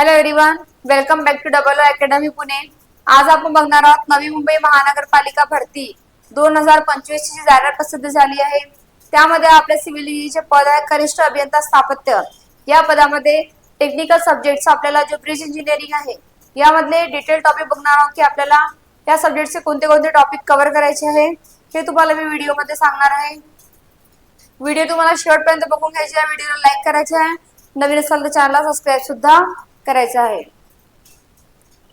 Hello everyone welcome back to double O academy Pune आज आपण बघणार आहोत नवी मुंबई महानगरपालिका भरती. दोन हजार पंचवीस ची जाहिरात प्रसिद्ध झाली आहे त्यामध्ये आपल्या सिव्हिल इंजिनिअरचे पद आहे कनिष्ठ अभियंता स्थापत्य. या पदामध्ये टेक्निकल सब्जेक्टचा आपल्याला जो ब्रिज इंजिनिअरिंग आहे यामधले डिटेल टॉपिक बघणार आहोत की आपल्याला या सब्जेक्टचे कोणते कोणते टॉपिक कव्हर करायचे आहे हे तुम्हाला मी व्हिडिओमध्ये सांगणार आहे. व्हिडिओ तुम्हाला शेवटपर्यंत बघून घ्यायचे आहे व्हिडिओला लाईक करायचे आहे. नवीन असाल तर चॅनलला सबस्क्राईब सुद्धा. करायचं आहे.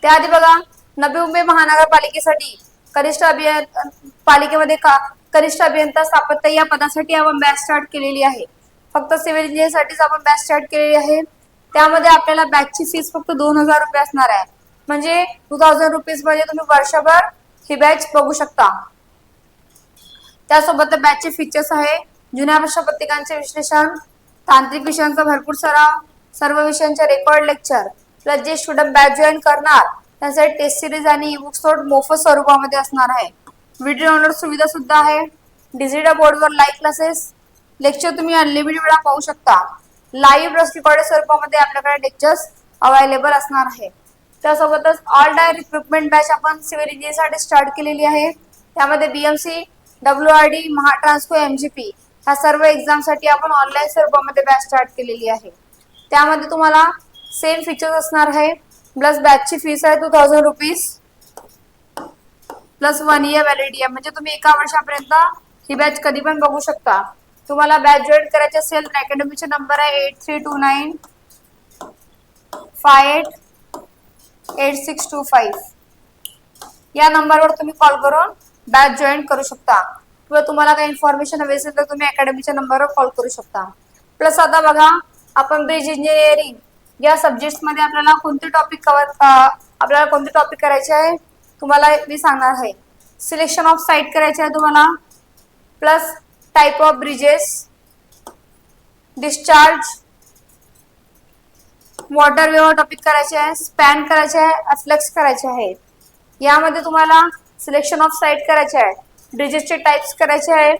त्याआधी बघा नवी मुंबई महानगरपालिकेसाठी कनिष्ठ अभियंता पालिकेमध्ये का कनिष्ठ अभियंता स्थापत्य या पदासाठी आपण बॅच स्टार्ट केलेली आहे. फक्त सिव्हिल इंजिनिअर साठीच आपण बॅच स्टार्ट केलेली आहे. त्यामध्ये आपल्याला बॅचची फीस फक्त दोन हजार रुपये असणार आहे. म्हणजे टू थाउजंड रुपीजमध्ये तुम्ही वर्षभर ही बॅच बघू शकता. त्यासोबत बॅचचे फीचर्स आहे. जुन्या प्रश्नपत्रिकांचे विश्लेषण तांत्रिक विषयांचा भरपूर सराव सर्व विषयांचे रेकॉर्ड लेक्चर प्लस जे स्टुडंट बॅच जॉईन करणार. त्यांसाठी टेस्ट सिरीज आणि बुक्स नोट मोफत स्वरूपामध्ये असणार आहे. व्हिडिओ डाउनलोड सुविधा सुद्धा आहे. डिजिटल बोर्डवर लाईव्ह क्लासेस लेक्चर तुम्ही अनलिमिटेड वेळा पाहू शकता. लाईव्ह प्लस रेकॉर्डेड स्वरूपामध्ये आपल्याकडे लेक्चर्स अवेलेबल असणार आहे. त्यासोबतच ऑल डाय रिक्रुटमेंट बॅच आपण सिव्हिल इंजिनिअरसाठी स्टार्ट केलेली आहे. त्यामध्ये BMC W R D Mahatransco M G P ह्या सर्व एक्झामसाठी आपण ऑनलाईन स्वरूपामध्ये बॅच स्टार्ट केलेली आहे. त्यामध्ये तुम्हाला सेम फीचर्स असणार आहे. प्लस बॅचची फीस आहे two thousand rupees plus one year validity आहे म्हणजे तुम्ही एका वर्षापर्यंत ही बॅच कधी पण बघू शकता. तुम्हाला बॅच जॉईन करायची असेल तर अकॅडमीचे नंबर आहे eight three two nine five eight eight six two five या नंबरवर तुम्ही कॉल करून बॅच जॉईन करू शकता. किंवा तुम्हाला काही इन्फॉर्मेशन हवी असेल तर तुम्ही अकॅडमीच्या नंबरवर कॉल करू शकता. प्लस आता बघा आपण ब्रिज इंजिनिअरिंग या सब्जेक्टमध्ये आपल्याला कोणते टॉपिक कव्हर आपल्याला कोणते टॉपिक करायचे आहे तुम्हाला मी सांगणार आहे. सिलेक्शन ऑफ साईट करायचे आहे तुम्हाला plus type of bridges discharge water way topic करायचे आहे स्पॅन करायचे आहे अफ्लेक्स करायचे आहे. यामध्ये तुम्हाला सिलेक्शन ऑफ साईट करायचे आहे. ब्रिजेसचे टाइप्स करायचे आहे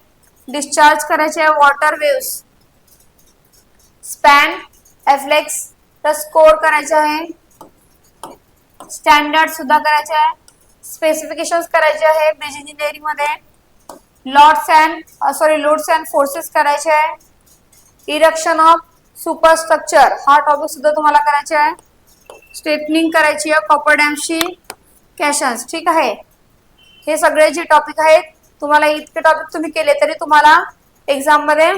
डिस्चार्ज करायचे आहे वॉटर वेव्स स्पॅन एफ्लेक्स तर स्कोर करायचे आहे. स्टँडर्ड सुद्धा करायचे आहे. स्पेसिफिकेशन करायचे आहे ब्रिज इंजिनिअरिंगमध्ये. Lords and sorry loads and forces करायचे आहे. इरेक्शन ऑफ सुपरस्ट्रक्चर हा टॉपिक सुद्धा तुम्हाला करायचे आहे. स्ट्रेटनिंग करायची आहे कॉपर डॅमशी कॅशन्स ठीक आहे? हे सगळे जे टॉपिक आहेत तुम्हाला इतके टॉपिक तुम्ही केले तरी तुम्हाला एक्झाममध्ये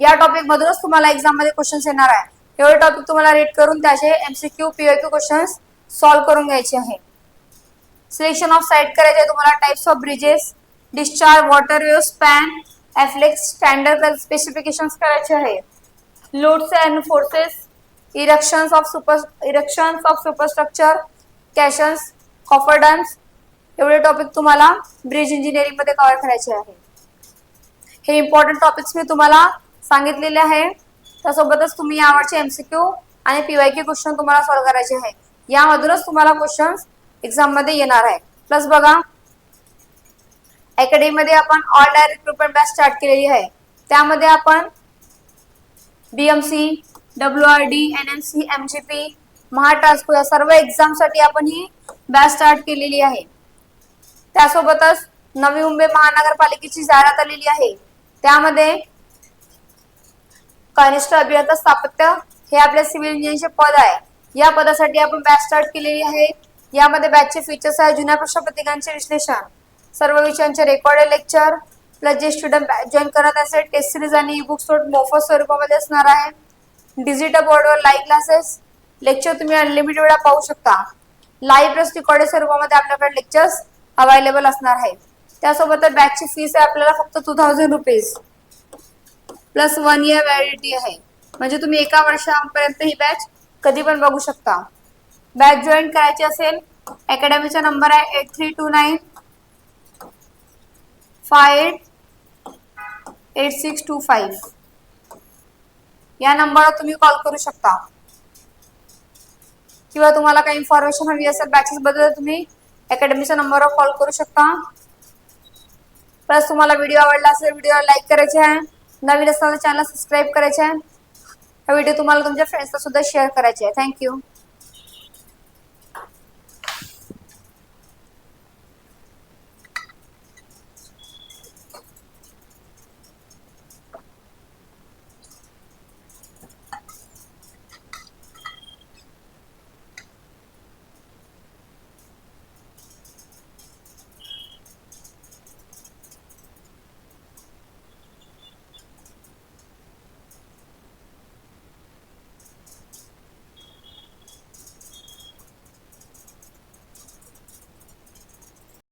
या टॉपिक मधूनच तुम्हाला एक्झाममध्ये क्वेश्चन्स येणार आहे. एवढे टॉपिक तुम्हाला रीड करून त्याचे एमसीक्यू पीआयक्यू क्वेश्चन्स सॉल्व्ह करून घ्यायचे आहे. सिलेक्शन ऑफ साईट करायचे तुम्हाला types of bridges discharge water wave span efflux standard specification करायचे आहे. Loads and forces erections of super erections of superstructure caissons cofferdams एवढे टॉपिक तुम्हाला ब्रिज इंजिनिअरिंगमध्ये कव्हर करायचे आहे. हे इम्पॉर्टंट टॉपिक्स मी तुम्हाला सांगितलेले आहे. त्यासोबतच तुम्ही यावरचे एमसीक्यू आणि पीवाय क्यू क्वेश्चन तुम्हाला सॉल्व्ह करायचे आहे. यामधूनच तुम्हाला क्वेश्चन एक्झाममध्ये येणार आहे. प्लस बघा अकॅडमीमध्ये आपण all direct recruitment batch start केलेली आहे. त्यामध्ये आपण BMC W R D N M C M G P Mahatransco या सर्व एक्झामसाठी आपण ही बॅच स्टार्ट केलेली आहे. त्यासोबतच नवी मुंबई महानगरपालिकेची जाहिरात आलेली आहे. त्यामध्ये कनिष्ठ अभियंता स्थापत्य हे आपल्या सिव्हिल इंजिनियरचे पद आहे. या पदासाठी आपण बॅच स्टार्ट केलेली आहे. यामध्ये बॅचचे फीचर्स आहे जुन्या प्रश्नपत्रिकांचे विश्लेषण सर्व विषयांचे रेकॉर्डेड लेक्चर प्लस जे स्टुडंट जॉईन करत असेल टेस्ट सिरीज आणि ई बुक्स मोफत स्वरूपामध्ये असणार आहे. डिजिटल बोर्डवर लाईव्ह क्लासेस लेक्चर तुम्ही अनलिमिटेड वेळा पाहू शकता. लाईव्ह प्लस रेकॉर्डेड स्वरूपामध्ये आपल्याकडे लेक्चर्स अवेलेबल असणार आहे. त्यासोबत बॅचची फीस आहे आपल्याला फक्त two thousand rupees plus one year validity आहे. म्हणजे तुम्ही एका वर्षापर्यंत ही बॅच कधी पण बघू शकता. बॅच जॉईन करायची असेल अकॅडमीचा नंबर आहे eight three two nine five eight eight six two five. या नंबरवर तुम्ही कॉल करू शकता. किंवा तुम्हाला काही इन्फॉर्मेशन हवी असेल बॅचेस बद्दल तुम्ही अकॅडमीच्या नंबरवर कॉल करू शकता. प्लस तुम्हाला व्हिडिओ आवडला असेल व्हिडिओला लाईक करायचे आहे. नवीन असताना चॅनल सबस्क्राईब करायचे आहे. हा व्हिडिओ तुम्हाला तुमच्या फ्रेंड्सला सुद्धा शेअर करायचे आहे. थँक्यू